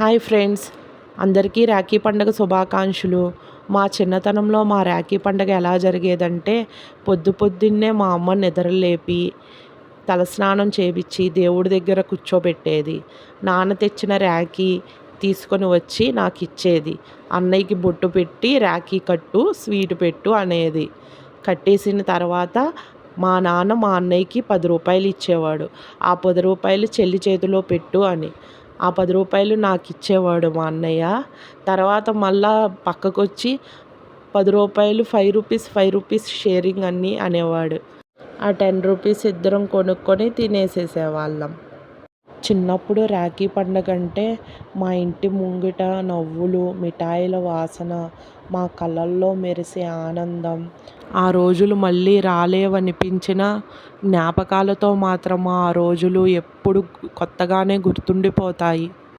Hi friends. అందరికీ రాఖీ పండుగ శుభాకాంక్షలు. మా చిన్నతనంలో మా రాఖీ పండుగ ఎలా జరిగేదంటే పొద్దు పొద్దున్నే మా అమ్మ నిద్రలేపి తలస్నానం చేపించి దేవుడి దగ్గర కూర్చోబెట్టేది. నాన్న తెచ్చిన రాఖీ తీసుకొని వచ్చి నాకు ఇచ్చేది అన్నయ్యకి బొట్టు పెట్టి రాఖీ కట్టు స్వీట్ పెట్టు అనేది. కట్టేసిన తర్వాత మా నాన్న మా అన్నయ్యకి పది రూపాయలు ఇచ్చేవాడు. ఆ పది రూపాయలు చెల్లి చేతిలో పెట్టు అని. ఆ పది రూపాయలు నాకు ఇచ్చేవాడు మా అన్నయ్య. తర్వాత మళ్ళా పక్కకు వచ్చి పది రూపాయలు five rupees five rupees sharing అన్నీ అనేవాడు. ఆ టెన్ రూపీస్ ఇద్దరం కొనుక్కొని తినేసేసేవాళ్ళం. చిన్నప్పుడు రాఖీ పండగ అంటే మా ఇంటి ముంగిట నవ్వులు మిఠాయిల వాసన మా కళ్ళల్లో మెరిసే ఆనందం. ఆ రోజులు మళ్ళీ రాలేవనిపించిన జ్ఞాపకాలతో మాత్రం ఆ రోజులు ఎప్పుడు కొత్తగానే గుర్తుండిపోతాయి.